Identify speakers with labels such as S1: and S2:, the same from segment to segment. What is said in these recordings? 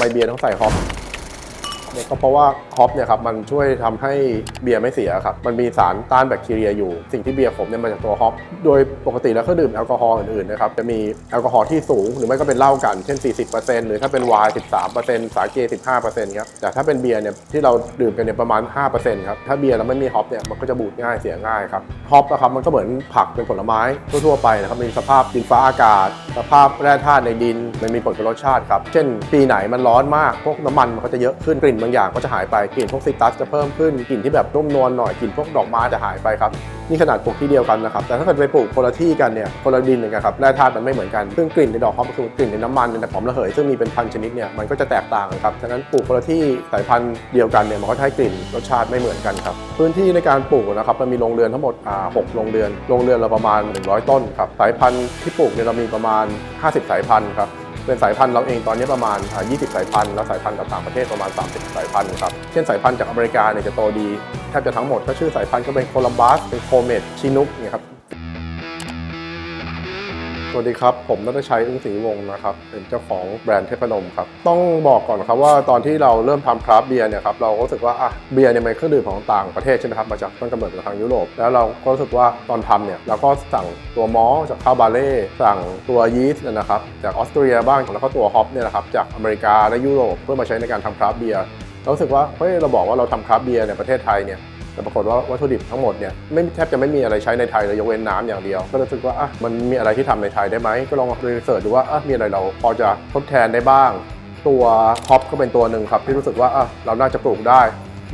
S1: ไมเบียร์ต้องใส่ฮอป เนี่ยก็เพราะว่าฮอปเนี่ยครับมันช่วยทำให้เบียร์ไม่เสียครับมันมีสารต้านแบคทีเรียอยู่ สิ่งที่เบียร์ขมเนี่ยมาจากตัวฮอปโดยปกติแล้วเครื่องดื่มแอลกอฮอล์อื่นๆนะครับจะมีแอลกอฮอล์ที่สูง หรือไม่ก็เป็นเหล้ากันเช่น 40%หรือถ้าเป็นไวน์13%สาเก15%ครับแต่ถ้าเป็นเบียร์เนี่ยที่เราดื่มกันเนี่ยประมาณ 5%ครับถ้าเบียร์แล้วไม่มีฮอปเนี่ยมันก็จะบูดง่ายเสียง่ายครับฮอปนะครับมันก็เหมือนผักเป็นผลไม้ทั่วๆไปนะครับมีสภาพดินฟ้าอากาศ สภาพแร่ธาตุในดินมันมีผลกับรสชาติครับเช่น ปีไหนมันร้อนมากพวกน้ำมันมันก็จะเยอะขึ้นกลิ่นบางอย่างก็จะหายไปกลิ่นพวกซิตรัสจะเพิ่มขึ้นกลิ่นที่แบบนุ่มนวลหน่อยกลิ่นพวกดอกไม้จะหายไปครับนี่ขนาดปลูกที่เดียวกันนะครับแต่ถ้าเกิดไปปลูกคนละที่กันเนี่ยคนละดินเหมือนกันครับแร่ธาตุมันไม่เหมือนกันซึ่งกลิ่นในดอกฮอปก็คือกลิ่นในน้ำมันในหอมระเหยซึ่งมีเป็นพันชนิดเนี่ยมันก็จะแตกต่างกันครับฉะนั้นปลูกคนละที่สายพันธุ์เดียวกันเนี่ยมันก็จะให้กลิ่นรสชาติไม่เหมือนกันครับพื้นที่ในการปลูกนะครับมันมีโรงเรือนทั้งหมดอ่าหกโรงเรือนโรงเรือนเราประมาณ 100 ต้นครับสายพันธุ์ที่ปลูกเนี่ยเรามีประมาณ 50 สายพันธุ์ครับ เป็นสายพันธุ์เราเองตอนนี้ประมาณ 20 สายพันธุ์แล้วสายพันธุ์จากต่างประเทศประมาณ 30 สายพันธุ์ครับ เช่นสายพันธุ์จากอเมริกาเนี่ยจะโตดีแทบจะทั้งหมด ก็ชื่อสายพันธุ์ก็เป็นโคลัมบัสเป็นโคเมดชินุกเนี่ยครับ สวัสดีครับ ผมนัทชัยอึ้งศรีวงศ์นะครับ เป็นเจ้าของแบรนด์เทพนมครับ ต้องบอกก่อนครับว่าตอนที่เราเริ่มทำคราฟเบียร์เนี่ยครับเราก็รู้สึกว่าอะเบียร์เนี่ยมันเครื่องดื่มของต่างประเทศใช่ไหมครับมาจากต้นกำเนิดมาทางยุโรป แล้วเราก็รู้สึกว่าตอนทำเนี่ยเราก็สั่งตัวมอลต์จากข้าวบาเล่สั่งตัวยีสต์นะครับจากออสเตรียบ้างแล้วก็ตัวฮอปเนี่ยนะครับจากอเมริกาและยุโรปเพื่อมาใช้ในการทำคราฟเบียร์เรารู้สึกว่าเฮ้ยเราบอกว่าเราทำคราฟเบียร์ในประเทศไทยเนี่ย แต่ปรากฏว่าวัตถุดิบทั้งหมดเนี่ยไม่แทบจะไม่มีอะไรใช้ในไทยเลยยกเว้นน้ำอย่างเดียว ก็รู้สึกว่าอะมันมีอะไรที่ทำในไทยได้ไหมก็ลองรีเสิร์ชดูว่าอะมีอะไรเราพอจะทดแทนได้บ้าง ตัวฮอปก็เป็นตัวหนึ่งครับที่รู้สึกว่าอะเราน่าจะปลูกได้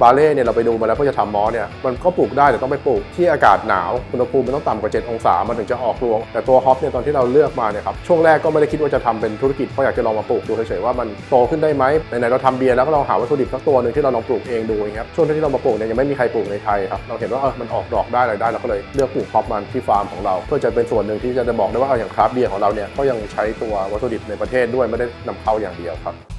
S1: บาเล่เนี่ยเราไปดูมาแล้วเพื่อจะทำมอสเนี่ยมันก็ปลูกได้แต่ต้องไปปลูกที่อากาศหนาวอุณหภูมิมันต้องต่ำกว่า 7 องศามันถึงจะออกรวง แต่ตัวฮอปเนี่ยตอนที่เราเลือกมาเนี่ยครับช่วงแรกก็ไม่ได้คิดว่าจะทำเป็นธุรกิจเพราะอยากจะลองมาปลูกดูเฉยๆว่ามันโตขึ้นได้ไหมไหนๆเราทำเบียร์แล้วก็ลองหาวัตถุดิบสักตัวหนึ่งที่เราลองปลูกเองดูอย่างเงี้ยช่วงที่เรามาปลูกเนี่ยยังไม่มีใครปลูกในไทยครับเราเห็นว่าเออมันออกดอกได้อะไรได้เราก็เลยเลือกปลูกฮอปมันที่ฟาร์มของเรา เพื่อจะเป็นส่วนหนึ่งที่จะบอกได้ว่าเอาอย่างคราฟเบียร์ของเราเนี่ยก็ยังใช้ตัววัตถุดิบในประเทศด้วยไม่ได้นำเข้าอย่างเดียวครับ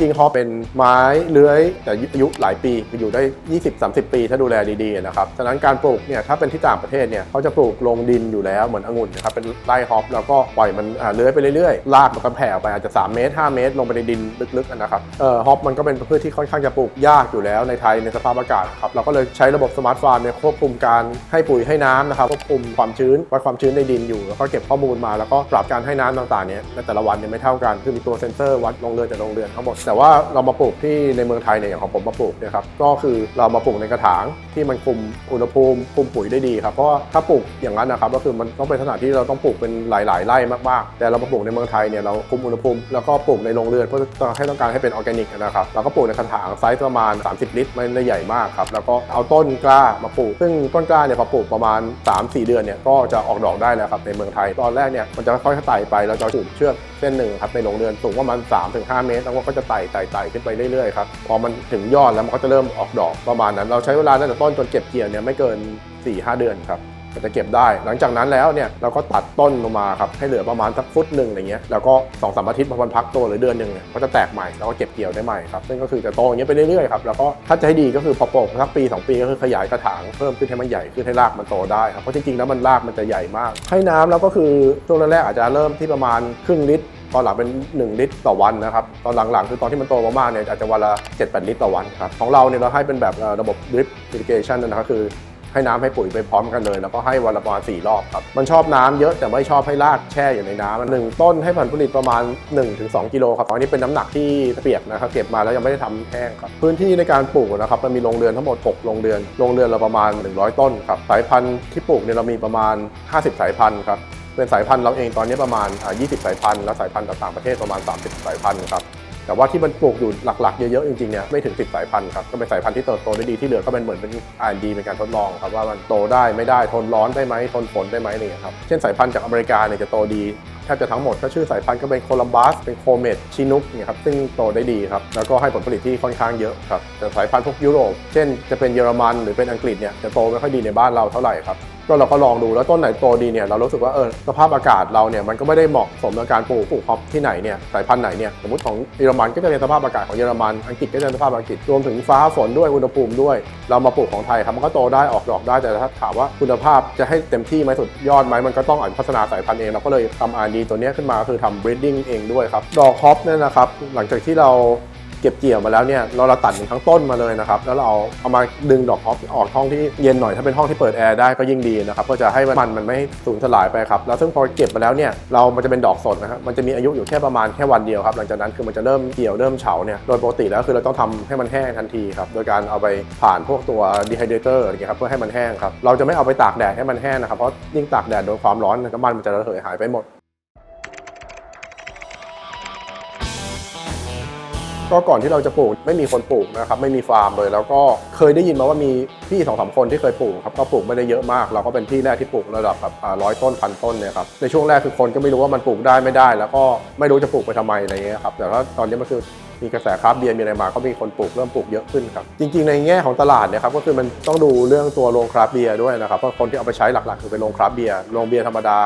S1: จริงฮอปเป็นไม้เลื้อย แต่อายุหลายปีอยู่ได้ 20-30 ปี ถ้าดูแลดีๆนะครับฉะนั้นการปลูกเนี่ยถ้าเป็นที่ต่างประเทศเนี่ยเขาจะปลูกลงดินอยู่แล้วเหมือนองุ่นนะครับเป็นไร่ฮอปแล้วก็ปล่อยมันเลื้อยไปเรื่อยๆรากมันก็แผ่ออกไปอาจจะ 3 เมตร 5 เมตร ลงไปในดินลึกๆนะครับเอ่อฮอปมันก็เป็นพืชที่ค่อนข้างจะปลูกยากอยู่แล้วในไทยในสภาพอากาศครับเราก็เลยใช้ระบบสมาร์ทฟาร์มเนี่ยควบคุมการให้ปุ๋ยให้น้ำนะครับควบคุมความชื้นวัดความชื้นในดินอยู่แล้วก็เก็บข้อมูลมาแล้วก็ปรับการให้น้ำต่างๆเนี่ยในแต่ละวันเนี่ยไม่เท่ากันคือมีตัวเซ็นเซอร์วัดโรงเรือนแต่โรงเรือนทั้งหมดแต่ว่าเรามาปลูกที่ในเมืองไทยเนี่ยอย่างของผมมาปลูกเนี่ยครับก็คือเรามาปลูกในกระถางที่มันคุมอุณหภูมิคุมปุ๋ยได้ดีครับเพราะว่าถ้าปลูกอย่างนั้นนะครับก็คือมันต้องเป็นสถานที่เราต้องปลูกเป็นหลาย ๆไร่มากๆ แต่เรามาปลูกในเมืองไทยเนี่ยเราคุมอุณหภูมิแล้วก็ปลูกในโรงเรือนเพื่อให้ต้องการให้เป็นออร์แกนิกนะครับเราก็ปลูกในกระถางไซส์ประมาณ 30 ลิตรไม่ได้ใหญ่มากครับแล้วก็เอาต้นกล้ามาปลูก ซึ่งต้นกล้าเนี่ยพอปลูกประมาณ 3-4 เดือนเนี่ยก็จะออกดอกได้แล้วครับในเมืองไทยตอนแรกเนี่ยมันจะค่อยๆไต่ไปแล้วจะผูกเชือกเส้นหนึ่งครับในโรงเรือนสูงประมาณ3-5 เมตรแล้วก็จะไต่ไต่ไต่ขึ้นไปเรื่อยๆครับพอมันถึงยอดแล้วมันก็จะเริ่มออกดอกประมาณนั้น เราใช้เวลาตั้งแต่ต้นจนเก็บเกี่ยวเนี่ยไม่เกิน4-5 เดือนครับ ก็จะเก็บได้ หลังจากนั้นแล้วเนี่ยเราก็ตัดต้นลงมาครับให้เหลือประมาณสักฟุตหนึ่งอะไรเงี้ยแล้วก็สองสามอาทิตย์พอมันพักตัวหรือเดือนหนึ่งเนี่ยก็จะแตกใหม่แล้วก็เก็บเกี่ยวได้ใหม่ครับซึ่งก็คือจะโตอย่างเงี้ยไปเรื่อยๆครับแล้วก็ถ้าจะให้ดีก็คือพอปลูกสักปีสองปีก็คือขยายกระถางเพิ่มขึ้นให้มันใหญ่ขึ้นให้รากมันโตได้ครับเพราะจริงๆแล้วมันรากมันจะใหญ่มาก ให้น้ำแล้วก็คือช่วงแรกๆอาจจะเริ่มที่ประมาณครึ่งลิตรตอนหลังเป็น 1 ลิตรต่อวันนะครับ ตอนหลังๆ คือตอนที่มันโตมากๆเนี่ยอาจจะวันละ7-8 ลิตรต่อวันครับ ของเราเนี่ยเราให้เป็นแบบระบบ drip irrigation นะครับคือ ให้น้ำให้ปุ๋ยไปพร้อมกันเลย แล้วก็ให้วันละประมาณ4รอบครับ มันชอบน้ำเยอะแต่ไม่ชอบให้รากแช่อยู่ในน้ำหนึ่งต้นให้ผลผลิตประมาณ 1-2 กิโลครับอันนี้เป็นน้ำหนักที่เปียกนะครับเก็บมาแล้วยังไม่ได้ทำแห้งครับพื้นที่ในการปลูกนะครับมันมีโรงเรือนทั้งหมด 6 โรงเรือน โรงเรือนเราประมาณ 100 ต้นครับสายพันธุ์ที่ปลูกเนี่ยเรามีประมาณ 50 สายพันธุ์ครับเป็นสายพันธุ์เราเองตอนนี้ประมาณอ่า20 สายพันธุ์แล้วสายพันธุ์จากต่างประเทศประมาณ 30 สายพันธุ์ครับ แต่ว่าที่มันปลูกอยู่หลักๆ เยอะๆจริงๆเนี่ยไม่ถึง 10 สายพันธุ์ครับก็เป็นสายพันธุ์ที่เติบโตได้ดีที่เหลือก็เป็นเหมือนเป็น R&D เป็นการทดลองครับว่ามันโตได้ไม่ได้ทนร้อนได้ไหมทนฝนได้ไหมอะไรอย่างเงี้ยครับเช่นสายพันธุ์จากอเมริกาเนี่ยจะโตดีแทบจะทั้งหมด ก็ชื่อสายพันธุ์ก็เป็นโคลัมบัสเป็นโคเมดชินุกเนี่ยครับซึ่งโตได้ดีครับแล้วก็ให้ผลผลิตที่ค่อนข้างเยอะครับแต่สายพันธุ์พวกยุโรป เช่นจะเป็นเยอรมันหรือเป็นอังกฤษเนี่ยจะโตไม่ค่อยดีในบ้านเราเท่าไหร่ครับก็เราก็ลองดูแล้วต้นไหนโตดีเนี่ยเรารู้สึกว่าเออสภาพอากาศเราเนี่ยมันก็ไม่ได้เหมาะสมกับการปลูกปลูกฮอปที่ไหนเนี่ยสายพันธุ์ไหนเนี่ยสมมติของเยอรมันก็จะเป็นสภาพอากาศของเยอรมันอังกฤษก็จะเป็นสภาพอังกฤษรวมถึงฟ้าฝนด้วยอุณหภูมิด้วย เรามาปลูกของไทยครับมันก็โตได้ออกดอกได้แต่ถ้าถามว่าคุณภาพจะให้เต็มที่ไหมสุดยอดไหมมันก็ต้องอ่านพัฒนาสายพันธุ์เองเราก็เลยทำ R&D R&D ตัวนี้ขึ้นมาคือทำ breeding เองด้วยครับ ดอกฮอปเนี่ยนะครับ หลังจากที่เราเก็บเกี่ยวมาแล้วเนี่ยเราเราตัดทั้งต้นมาเลยนะครับ แล้วเราเอาเอามาดึงดอกฮอปออกห้องที่เย็นหน่อยถ้าเป็นห้องที่เปิดแอร์ได้ก็ยิ่งดีนะครับเพื่อจะให้มันมันไม่สูญสลายไปครับแล้วซึ่งพอเก็บมาแล้วเนี่ยเรามันจะเป็นดอกสดนะครับมันจะมีอายุอยู่แค่ประมาณแค่วันเดียวครับหลังจากนั้นคือมันจะเริ่มเหี่ยวเริ่มเฉาเนี่ยโดยปกติแล้วคือเราต้องทำให้มันแห้งทันทีครับโดยการเอาไปผ่านพวกตัว dehydrator อะไรเงี้ยครับเพื่อให้มันแห้งครับเราจะไม่เอาไปตากแดดให้มันแห้งนะครับเพราะยิ่งตากแดดโดนความร้อนน้ำมันมันจะระเหยหายไปหมด ก็ก่อนที่เราจะปลูกไม่มีคนปลูกนะครับไม่มีฟาร์มเลย แล้วก็เคยได้ยินมาว่ามีพี่สองสามคนที่เคยปลูกครับก็ปลูกไม่ได้เยอะมาก เราก็เป็นที่แรกที่ปลูกระดับแบบร้อยต้นพันต้นเนี่ยครับในช่วงแรกคือคนก็ไม่รู้ว่ามันปลูกได้ไม่ได้ แล้วก็ไม่รู้จะปลูกไปทำไมอะไรเงี้ยครับแต่ว่าตอนนี้มันคือมีกระแสคราฟเบียร์มีอะไรมาก็มีคนปลูกเริ่มปลูกเยอะขึ้นครับจริง ๆ ในแง่ของตลาดเนี่ยครับก็คือมันต้องดูเรื่องตัวโรงคราฟเบียร์ด้วยนะครับเพราะคนที่เอาไปใช้หลักๆ คือเป็นโรงคราฟเบียร์โรงเบียร์ธรรมดา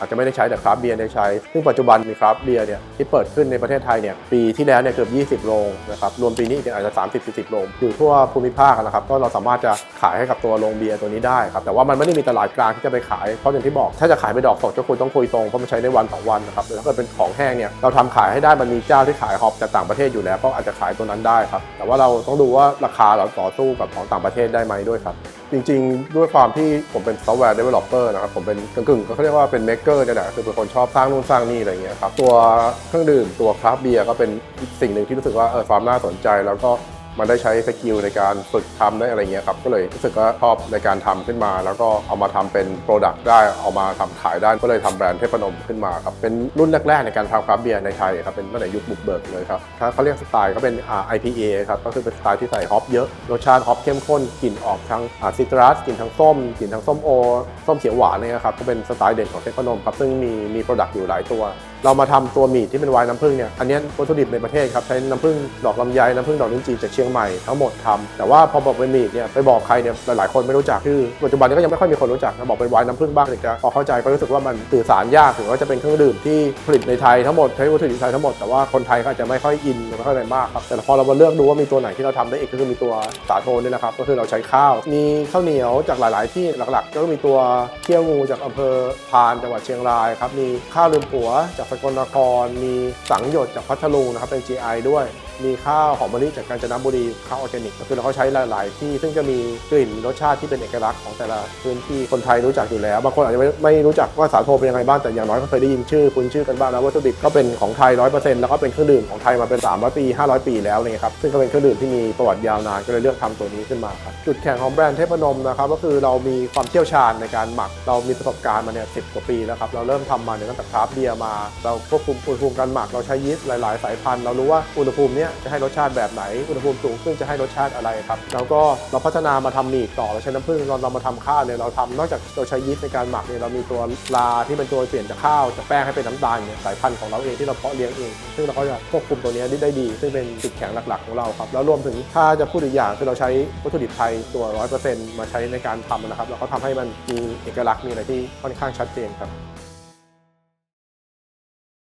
S1: อาจจะไม่ได้ใช้แต่คราฟเบียร์ได้ใช้ ซึ่งปัจจุบันมีคราฟเบียร์เนี่ยที่เปิดขึ้นในประเทศไทยเนี่ยปีที่แล้วเนี่ยเกือบ 20 โรงนะครับรวมปีนี้อีกอาจจะ 30-40 โรงอยู่ทั่วภูมิภาคนะครับก็เราสามารถจะขายให้กับตัวโรงเบียร์ตัวนี้ได้ครับแต่ว่ามันไม่ได้มีตลาดกลางที่จะไปขายเพราะอย่างที่บอกถ้าจะขายไปดอกสดก็ควรต้องคุยตรงเพราะมันใช้ได้วันสองวันนะครับแต่ถ้าเกิดเป็นของแห้งเนี่ยเราทำขายให้ได้มันมีเจ้าที่ขายฮอปจากต่างประเทศอยู่แล้วก็อาจจะขายตัวนั้นได้ครับแต่ว่าเราต้องดูว่าราคาเราต่อสู้กับของต่างประเทศได้ไหมด้วยครับ จริงๆ ด้วยความที่ผมเป็นซอฟต์แวร์เดเวลลอปเปอร์นะครับผมเป็นกึ่งๆก็เขาเรียกว่าเป็นเมกเกอร์เนี่ยแหละคือเป็นคนชอบสร้างนู่นสร้างนี่อะไรเงี้ยครับตัวเครื่องดื่มตัวคราฟต์เบียร์ก็เป็นสิ่งหนึ่งที่รู้สึกว่าเออความน่าสนใจแล้วก็ มันได้ใช้สกิลในการฝึกทำได้อะไรเงี้ยครับ ก็เลยรู้สึกว่าชอบในการทำขึ้นมา แล้วก็เอามาทำเป็นโปรดักต์ได้เอามาทำขายได้ก็เลยทำแบรนด์เทพนมขึ้นมาครับเป็นรุ่นแรกๆในการทำคราฟเบียร์ในไทยครับเป็นตั้งแต่ยุคบุกเบิกเลยครับถ้าเขาเรียกสไตล์ก็เป็นอ่า IPA ครับก็คือเป็นสไตล์ที่ใส่ฮอปเยอะรสชาติฮอปเข้มข้นกลิ่นออกทั้งอ่าซิตรัสกลิ่นทั้งส้มกลิ่นทั้งส้มโอส้มเขียวหวานเนี่ยครับก็เป็นสไตล์เด่นของเทพนมครับซึ่งมีมีโปรดักต์อยู่หลายตัว เรามาทำตัวหมี่ที่เป็นไวน์น้ำผึ้งเนี่ยอันนี้วัตถุดิบในประเทศครับใช้น้ำผึ้งดอกลำไยน้ำผึ้งดอกลิ้นจี่จากเชียงใหม่ทั้งหมดทำแต่ว่าพอบอกเป็นหมี่เนี่ยไปบอกใครเนี่ยหลายๆคนไม่รู้จักชื่อปัจจุบันนี้ก็ยังไม่ค่อยมีคนรู้จักนะบอกเป็นไวน์น้ำผึ้งบ้างถึงจะพอเข้าใจก็รู้สึกว่ามันสื่อสารยากถึงว่าจะเป็นเครื่องดื่มที่ผลิตในไทยทั้งหมดใช้วัตถุดิบไทยทั้งหมดแต่ว่าคนไทยก็อาจจะไม่ค่อยอินไม่ค่อยอะไรมากครับแต่พอเรามาเลือกดูว่ามีตัวไหนที่เราทำได้อีกก็คือมีตัวสาโทนี่นะครับก็คือเราใช้ข้าว มีข้าวเหนียวจากหลาย ๆ ที่หลัก ๆ ก็มีตัวเคี่ยวงูจากอำเภอพานจังหวัดเชียงรายครับมีข้าวลืมผัวจากสกลนคร มีสังหยดจากพัทลุงนะครับเป็น GI ด้วย มีข้าวหอมมะลิจากกาญจนบุรีข้าวออร์แกนิกก็คือเราก็ใช้หลาย ๆ ที่ซึ่งจะมีกลิ่นรสชาติที่เป็นเอกลักษณ์ของแต่ละพื้นที่คนไทยรู้จักอยู่แล้วบางคนอาจจะไม่ไม่รู้จักว่าสาโทเป็นยังไงบ้างแต่อย่างน้อยก็เคยได้ยินชื่อคุ้นชื่อกันบ้างแล้ววัตถุดิบก็เป็นของไทย100%แล้วก็เป็นเครื่องดื่มของไทยมาเป็น300ปี 500 ปีแล้วเนี่ยครับซึ่งก็เป็นเครื่องดื่มที่มีประวัติยาวนานก็เลยเลือกทำตัวนี้ขึ้นมาครับจุดแข็งของแบรนด์เทพนมนะครับก็คือเรามีความเชี่ยวชาญในการหมัก เรามีประสบการณ์มาเนี่ยสิกว่าปีแล้วครับเราเริ่มทำมาเนี่ยตั้งแต่คราฟเบียร์มา เราควบคุมอุณหภูมิการหมักเราใช้ยีสต์หลาย ๆ สายพันธุ์เรารู้ว่าอุณหภูมิเนี้ยจะให้รสชาติแบบไหน อุณหภูมิสูงขึ้นจะให้รสชาติอะไรครับ แล้วก็เราพัฒนามาทำหมี่ต่อเราใช้น้ำผึ้งเราเรามาทำข้าวเนี่ยเราทำนอกจากเราใช้ยีสต์ในการหมักเนี่ยเรามีตัวลาที่เป็นตัวเปลี่ยนจากข้าวจากแป้งให้เป็นน้ำตาลเนี่ยสายพันธุ์ของเราเองที่เราเพาะเลี้ยงเอง ซึ่งเราก็จะควบคุมตัวนี้ได้ดี ซึ่งเป็นจุดแข็งหลักๆของเราครับแล้วรวมถึงถ้าจะพูดอีกอย่างคือเราใช้วัตถุดิบไทยตัว 100%มาใช้ในการทำนะครับแล้วก็ทำให้มันมีเอกลักษณ์มีอะไรที่ค่อนข้างชัดเจนครับ